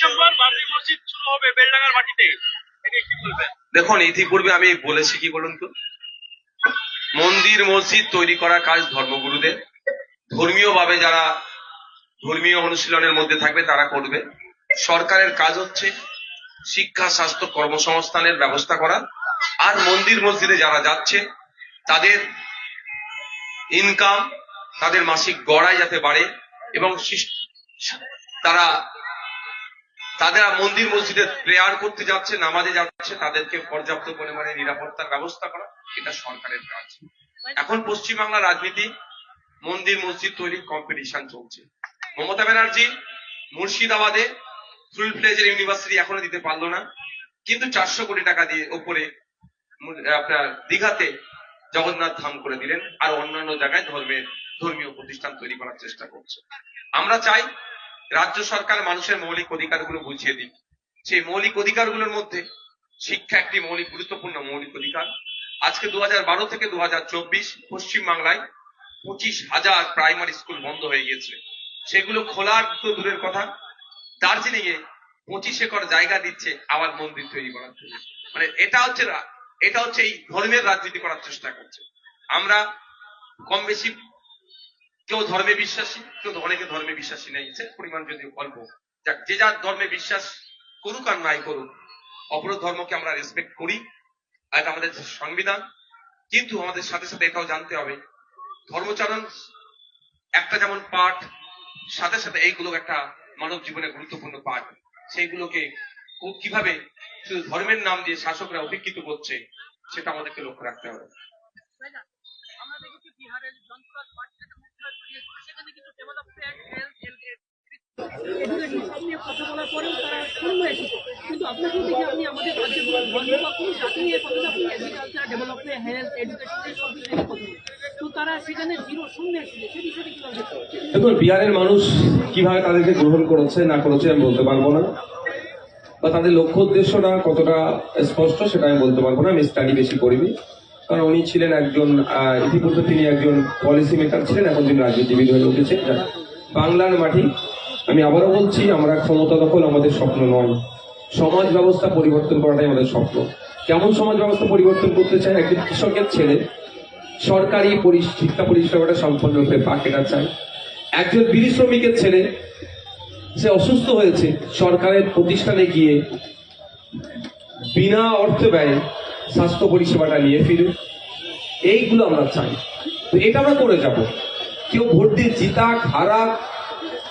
December Babri মসজিদ শুরু হবে বেলডাঙ্গার মাটিতে। দেখুন, ইতিপূর্বে আমি বলেছি কি বলুন তো? মন্দির মসজিদ তৈরি করার কাজ ধর্মগুরুদের। ধর্মীয় ভাবে যারা ধর্মীয় অনুশীলনের মধ্যে থাকবে, তারা করবে। সরকারের কাজ হচ্ছে শিক্ষা, স্বাস্থ্য কর্মসংস্থানের ব্যবস্থা করা। আর মন্দির মসজিদে যারা যাচ্ছে, তাদের ইনকাম তাদের মাসিক গড়াই যাতে বাড়ে এবং তারা তারা মন্দির মসজিদে প্রেয়ার করতে যাচ্ছে, নামাজে যাচ্ছে, তাদেরকে পর্যাপ্ত পরিমাণে নিরাপত্তার ব্যবস্থা করা এটা সরকারের কাজ। এখন পশ্চিমবাংলার রাজনীতি, মন্দির মসজিদ তৈরির কম্পিটিশন চলছে। মমতা ব্যানার্জি মুর্শিদাবাদে ফুল প্লেজের ইউনিভার্সিটি এখনও দিতে পারল না, কিন্তু চারশো কোটি টাকা দিয়ে ওপরে আপনার দীঘাতে জগন্নাথ ধাম করে দিলেন, আর অন্যান্য জায়গায় ধর্মের ধর্মীয় প্রতিষ্ঠান তৈরি করার চেষ্টা করছে। আমরা চাই রাজ্য সরকার মানুষের মৌলিক অধিকারগুলো বুঝিয়ে দিক। সেই মৌলিক অধিকারগুলোর মধ্যে শিক্ষা একটি মৌলিক, গুরুত্বপূর্ণ মৌলিক অধিকার। আজকে দু বারো থেকে দু পশ্চিম বাংলায় পঁচিশ হাজার প্রাইমারি স্কুল বন্ধ হয়ে গিয়েছে। সেগুলো খোলার তো দূরের কথা। দার্জিলিং এ পঁচিশ একর জায়গা দিচ্ছে আবার মন্দির তৈরি করার জন্য। মানে এটা হচ্ছে এটা হচ্ছে এই ধর্মের রাজনীতি করার চেষ্টা করছে। আমরা কম বেশি কেউ ধর্মে বিশ্বাসী, কেউ অনেকে ধর্মে বিশ্বাসী নেই। সে পরিমাণ যদি অল্প। যাক, যে যার ধর্মে বিশ্বাস করুক আর নাই করুক, অপর ধর্মকে আমরা রেসপেক্ট করি, এটা আমাদের সংবিধান। কিন্তু আমাদের সাথে সাথে এটাও জানতে হবে, ধর্মচরণ একটা যেমন পাঠ, সাথে সাথে এইগুলো একটা মানব জীবনে গুরুত্বপূর্ণ পাঠ। সেইগুলোকে কীভাবে শুধু ধর্মের নাম দিয়ে শাসকরা উপেক্ষিত করছে, সেটা আমাদেরকে লক্ষ্য রাখতে হবে? আমরা দেখেছি বিহারের দেখুন, বিহারের মানুষ কীভাবে তাদেরকে গ্রহণ করেছে, না করেছে, আমি বলতে পারব না। বা তাদের লক্ষ্য উদ্দেশ্যটা কতটা স্পষ্ট, সেটা আমি বলতে পারব না, আমি স্টাডি বেশি করিনি। উনি ছিলেন একজন ইতিপূর্বে তিনি একজন পলিসি মেকার ছিলেন এখন তিনি রাজনীতিবিদ হয়ে উঠেছেন। যাক, বাংলার মাটি। আমি আবারও বলছি আমরা ক্ষমতা দখল আমাদের স্বপ্ন নয়। সমাজ ব্যবস্থা পরিবর্তন করাটাই আমাদের স্বপ্ন। কেমন সমাজ ব্যবস্থা পরিবর্তন করতে চায়? একজন কৃষকের ছেলে সরকারি শিক্ষা পরিষেবাটা সম্পূর্ণরূপে পাকেটা চায়। একজন বিড়ি শ্রমিকের ছেলে সে অসুস্থ হয়েছে। সরকারের প্রতিষ্ঠানে গিয়ে বিনা অর্থ ব্যয়ে স্বাস্থ্য পরিষেবাটা নিয়ে ফিরে এইগুলো আমরা চাই। তো এটা আমরা করে যাব। কেউ ভোট দিয়ে জিতাক হারাক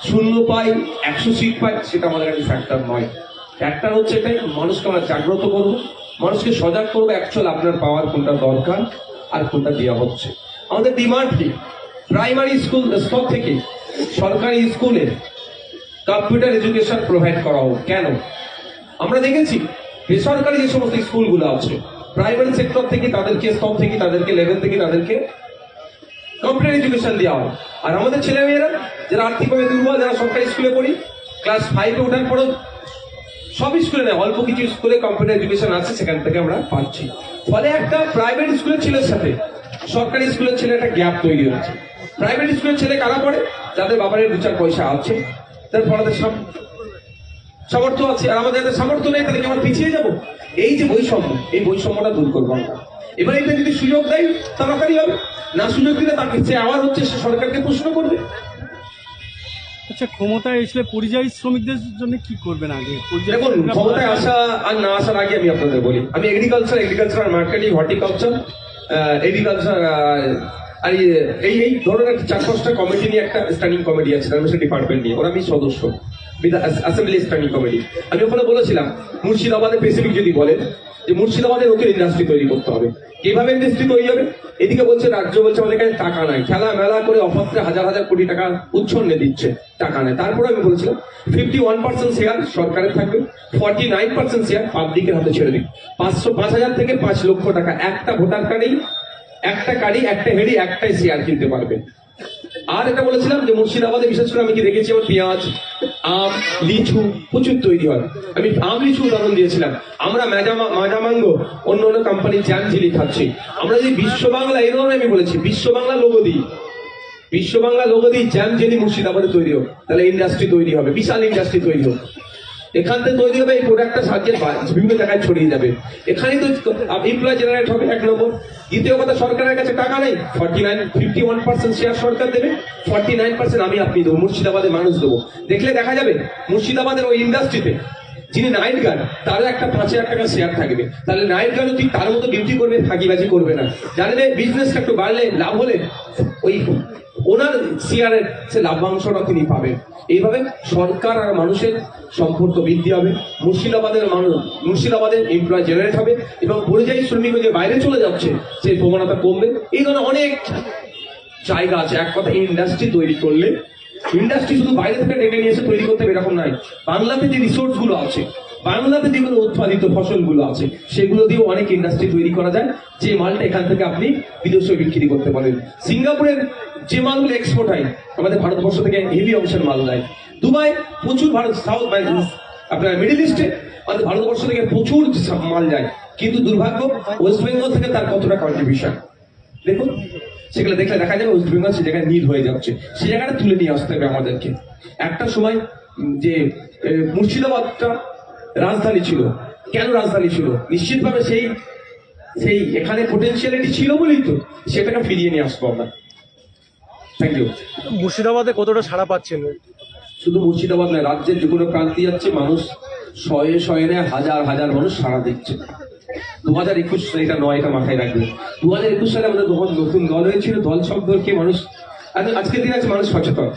শূন্য পাই একশো সিট পাই সেটা আমাদের একটা ফ্যাক্টর নয়। ফ্যাক্টর হচ্ছে এটাই, মানুষকে আমরা জাগ্রত করব। মানুষকে সজাগ করব অ্যাকচুয়াল আপনার পাওয়ার কোনটা দরকার আর কোনটা দেওয়া হচ্ছে। আমাদের ডিমান্ড কি? প্রাইমারি স্কুল স্তর থেকে সরকারি স্কুলে কম্পিউটার এডুকেশন প্রোভাইড করা হোক। কেন? আমরা দেখেছি, বেসরকারি যে সমস্ত স্কুলগুলো আছে প্রাইভেট সেক্টর থেকে তাদেরকে স্তর থেকে তাদেরকে লেভেল থেকে তাদেরকে কম্পিউটার এডুকেশন দেওয়া হয়। আর আমাদের ছেলেমেয়েরা, যারা আর্থিকভাবে দুর্বল, যারা সরকারি স্কুলে পড়ি ক্লাস ফাইভে ওঠার পরও সব স্কুলে নেই অল্প কিছু স্কুলে কম্পিউটার এডুকেশন আছে, সেখান থেকে আমরা পাচ্ছি। ফলে একটা প্রাইভেট স্কুলের ছেলের সাথে সরকারি স্কুলের ছেলে একটা গ্যাপ তৈরি হচ্ছে প্রাইভেট স্কুলের ছেলে কারা পড়ে? যাদের বাবার দু চার পয়সা আছে, তার পড়াতে সাম- সামর্থ্য আছে আর আমাদের যাদের সামর্থ্য নেই তাহলে কি আমরা পিছিয়ে যাব? এই যে বৈষম্য এই বৈষম্যটা দূর করব আমরা। এবার এটা যদি সুযোগ দেয় তাড়াতাড়ি হবে। না সুযোগ দিলে তাকে যে আবার হচ্ছে সে সরকারকে প্রশ্ন করবে। আচ্ছা ক্ষমতায় এসলে পরিযায়ী শ্রমিকদের জন্য কি করবেন আগে? দেখুন ক্ষমতায় আসা আর না আসার আগে আমি আপনাদের বলি আমি agriculture agriculture marketing horticulture agriculture আর এই এই ধরনের চার পাঁচটা কমিটি নিয়ে একটা স্ট্যান্ডিং কমিটি আছে তার ডিপার্টমেন্ট নিয়ে ওরা আমি সদস্য। অ্যাসেম্বলি স্ট্যান্ডিং কমিটি আমি ওখানে বলেছিলাম, মুর্শিদাবাদে স্পেসিফিক যদি বলেন, যে মুর্শিদাবাদে নতুন ইন্ডাস্ট্রি তৈরি করতে হবে। কীভাবে ইন্ডাস্ট্রি তৈরি হবে? এদিকে বলছে, রাজ্য বলছে আমাদের কাছে টাকা নাই। খেলা মেলা করে অফারে হাজার হাজার কোটি টাকা উচ্ছন্নে দিচ্ছে। টাকা নেই। তারপরে আমি বলেছিলাম ফিফটি ওয়ান পার্সেন্ট শেয়ার সরকারের থাকবে ফর্টি নাইন পার্সেন্ট শেয়ার পাবলিকের হাতে ছেড়ে দিই পাঁচশো পাঁচ হাজার থেকে পাঁচ লক্ষ টাকা। একটা ভোটার কার্ডেই একটা গাড়ি একটা হেডি একটাই শেয়ার কিনতে পারবে। আর এটা বলেছিলাম যে মুর্শিদাবাদে বিশেষ করে আমি কি দেখেছি, আমার পেঁয়াজ, আম, লিচু প্রচুর তৈরি হয়। আমি আম, লিচু উদাহরণ দিয়েছিলাম। আমরা মাজামা- মাজামাঙ্গো অন্য অন্য কোম্পানির জ্যাম ঝিলি খাচ্ছি। আমরা যে বিশ্ব বাংলা এই ধরনের আমি বলেছি বিশ্ব বাংলা লোগো দিই। বিশ্ব বাংলা লোগো দিই, জ্যাম জেলি মুর্শিদাবাদে তৈরি হোক, তাহলে ইন্ডাস্ট্রি তৈরি হবে, বিশাল ইন্ডাস্ট্রি তৈরি হোক। এখান থেকে তৈরি হবে, এই প্রোডাক্টটা সাহায্যে বিভিন্ন জায়গায় ছড়িয়ে যাবে। এখানেই তো এমপ্লয় জেনারেট হবে, এক নম্বর। দ্বিতীয় কথা, সরকারের কাছে টাকা নেই। Forty nine fifty one percent share সরকার দেবে। ফর্টি নাইন পার্সেন্ট আমি আপনি দেবো মুর্শিদাবাদের মানুষ দেবো। দেখলে দেখা যাবে, মুর্শিদাবাদের ওই ইন্ডাস্ট্রিতে যিনি নাইট গার্ড তারও একটা পাঁচ হাজার টাকা শেয়ার থাকবে। তাহলে নাইট গার্ডও ঠিক তার মতো ডিউটি করবে, ফাঁকিবাজি করবে না। জানলে বিজনেসটা একটু বাড়লে লাভ হলে, ওই ওনার শেয়ারের সে লাভ্যাংশটা তিনি পাবেন। এইভাবে সরকার আর মানুষের সম্পর্ক বৃদ্ধি হবে, মুর্শিদাবাদের মানুষ, মুর্শিদাবাদের এমপ্লয় জেনারেট হবে এবং পরিযায়ী শ্রমিক যে বাইরে চলে যাচ্ছে, সেই প্রবণতা কমবে। এই ধরনের অনেক জায়গা আছে। এক কথা ইন্ডাস্ট্রি তৈরি করলে ইন্ডাস্ট্রি শুধু বাইরে থেকে ডেকে নিয়ে এসে তৈরি করতে এরকম নাই। বাংলাতে যে রিসোর্সগুলো আছে, বাংলাতে যেগুলো উৎপাদিত ফসলগুলো আছে, সেগুলো দিয়েও অনেক ইন্ডাস্ট্রি তৈরি করা যায়। যে মালটা এখান থেকে আপনি বিদেশে বিক্রি করতে পারেন। সিঙ্গাপুরের যে মালগুলো এক্সপোর্ট হয়, আমাদের ভারতবর্ষ থেকে হেভি অংশের মাল দেয়। দুবাই, প্রচুর ভারত সাউথ বাই আপনার মিডিল ইস্টে আমাদের ভারতবর্ষ থেকে প্রচুর মাল যায়। কিন্তু দুর্ভাগ্য ওয়েস্ট বেঙ্গল থেকে তার কতটা কন্ট্রিবিউশন দেখুন, সেগুলো দেখলে দেখা যাবে ওয়েস্ট বেঙ্গল সে জায়গায় নীল হয়ে যাচ্ছে। সে জায়গাটা তুলে নিয়ে আসতে হবে আমাদেরকে। একটা সময় যে মুর্শিদাবাদটা রাজধানী ছিল। কেন রাজধানী ছিল? নিশ্চিতভাবে সেই সেই এখানে পোটেনশিয়ালিটি ছিল বলেই তো। সেটাকে ফিরিয়ে নিয়ে আসব আমরা। থ্যাংক ইউ মুর্শিদাবাদে কতটা সাড়া পাচ্ছেন? শুধু মুর্শিদাবাদ নয় রাজ্যের যে কোনো প্রান্তে যাচ্ছে মানুষ শয়ে শয়ে হাজার হাজার মানুষ সাড়া দিচ্ছে। দু হাজার একুশ সালে এটা নয় এটা মাথায় রাখবে। দু হাজার একুশ সালে আমাদের যখন নতুন দল হয়েছিল দল সম্পর্কে মানুষ আজ- আজকের দিনে আছে মানুষ সচেতন।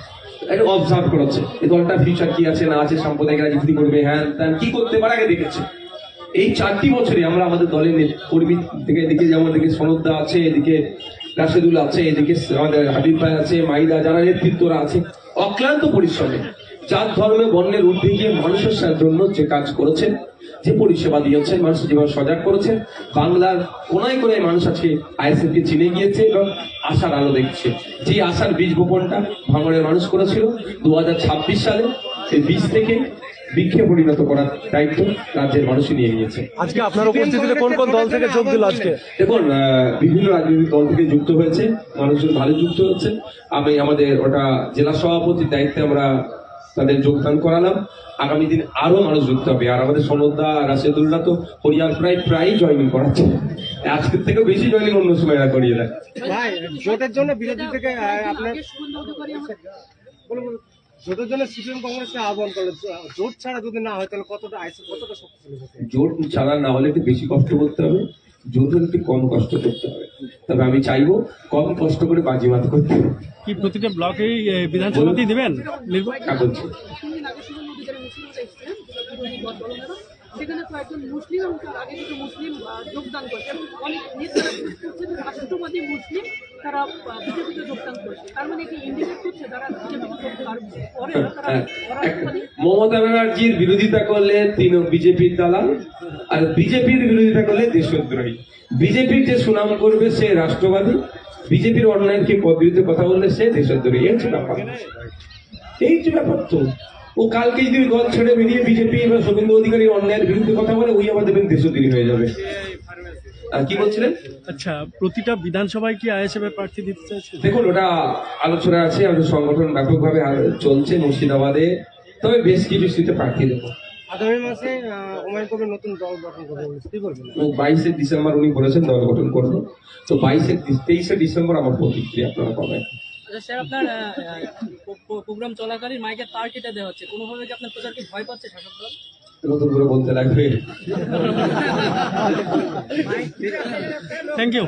এটা অবজার্ভ করেছে এই দলটা ফিউচার কি আছে না আছে সাম্প্রদায়িক রাজনীতি করবে হ্যাঁ ত্যান কি করতে পারে আগে দেখেছে। এই চারটি বছরে আমরা আমাদের দলের কর্মী থেকে এদিকে যেমন এদিকে সনদদা আছে এদিকে রাশেদুল আছে, এদিকে আমাদের হাবিব ভাই আছে মাইদা যারা নেতৃত্বরা আছে, অক্লান্ত পরিশ্রমে জাত, ধর্মে, বর্ণের ঊর্ধ্বে গিয়ে মানুষের জন্য যে কাজ করেছেন, যে পরিষেবা দিয়েছেন, মানুষ যেভাবে সজাগ করেছেন, বাংলার কোনায় কোনায় মানুষ আজকে আইএসএফ কে চিনে গিয়েছে এবং আশার আলো দেখছে। যে আশার বীজ বপনটা ভাঙড়ের মানুষ করেছিল দু হাজার ছাব্বিশ সালে, সেই বীজ থেকে বৃক্ষে পরিণত করার দায়িত্ব রাজ্যের মানুষই নিয়ে নিয়েছে। আজকে আপনার উপস্থিতিতে কোন কোন দল থেকে যোগ দিল আজকে? দেখুন আহ, বিভিন্ন রাজনৈতিক দল থেকে যুক্ত হয়েছে মানুষজন ভালো যুক্ত হচ্ছে। আমি আমাদের ওটা জেলা সভাপতির দায়িত্বে আমরা তাদের যোগদান করালাম। আগামী দিন আরও মানুষ যুক্ত হবে। আর আমাদের সনদা রাশেদুল্লাহ তো হরিয়ার প্রায় প্রায় জয়েনিং করাচ্ছে। আজকের থেকে বেশি জয়েনিং অন্য সময় করিয়ে দেয়। ভাই জন্য বিরোধী থেকে আপনার জোটের জন্য সিপিএম কংগ্রেসকে আহ্বান করল জোট ছাড়া যদি না হয় তাহলে কতটা আইসি কতটা শক্তিশালী হতে জোট ছাড়া না হলে একটু বেশি কষ্ট করতে হবে। জোট হলে একটু কম কষ্ট করতে হবে। তবে আমি চাইব কম কষ্ট করে বাজিমাত করতে কি প্রতিটা ব্লকেই বিধানসভাতেই দেবেন? বলছি। দল দলনেতা সেখানে কয়েকজন মুসলিম এবং তার আগে কিছু মুসলিম যোগদান করেছে। এবং অনেক রাষ্ট্রবাদী মুসলিম তারা বিজেপিতে যোগদান করেছে। তার মানে কি ইন্ডিকেট করছে তারা না, হ্যাঁ, মমতা ব্যানার্জির বিরোধিতা করলে তিনি বিজেপির দালাল আর বিজেপির বিরোধিতা করলে দেশদ্রোহী। বিজেপির যে সুনাম করবে সে রাষ্ট্রবাদী বিজেপির অন্যায়ের কি বিরুদ্ধে কথা বললে সে দেশদ্রোহী? এই হচ্ছে ব্যাপার। এই যে ব্যাপার তো। ও কালকে যদি দল ছেড়ে বেরিয়ে বিজেপি বা শুভেন্দু অধিকারীর অন্যায়ের বিরুদ্ধে কথা বলে ওই আবার দেবেন দেশদ্রোহী হয়ে যাবে। কি বলছিলেন? আচ্ছা প্রতিটা বিধানসভায় কি আইএসএফ এর প্রার্থী দিতে চাইছেন দেখুন ওটা আলোচনা আছে আমাদের সংগঠন ব্যাপকভাবে চলছে মুর্শিদাবাদে। তবে বেশ কিছু সিটে প্রার্থী দেবো আগামী মাসে হুমায়ুন কবির নতুন দল গঠন করবে। কি করবেন বাইশে ডিসেম্বর উনি বলেছেন দল গঠন করব। তো বাইশে তেইশে ডিসেম্বর আমার প্রতিক্রিয়া আপনারা পাবেন। আচ্ছা স্যার আপনার প্রোগ্রাম চলাকালীন মাইকের তার কেটে দেওয়া হচ্ছে। কোনোভাবে কি আপনার প্রচারকে ভয় পাচ্ছে শাসক দল? নতুন করে বলতে লাগবে। Thank you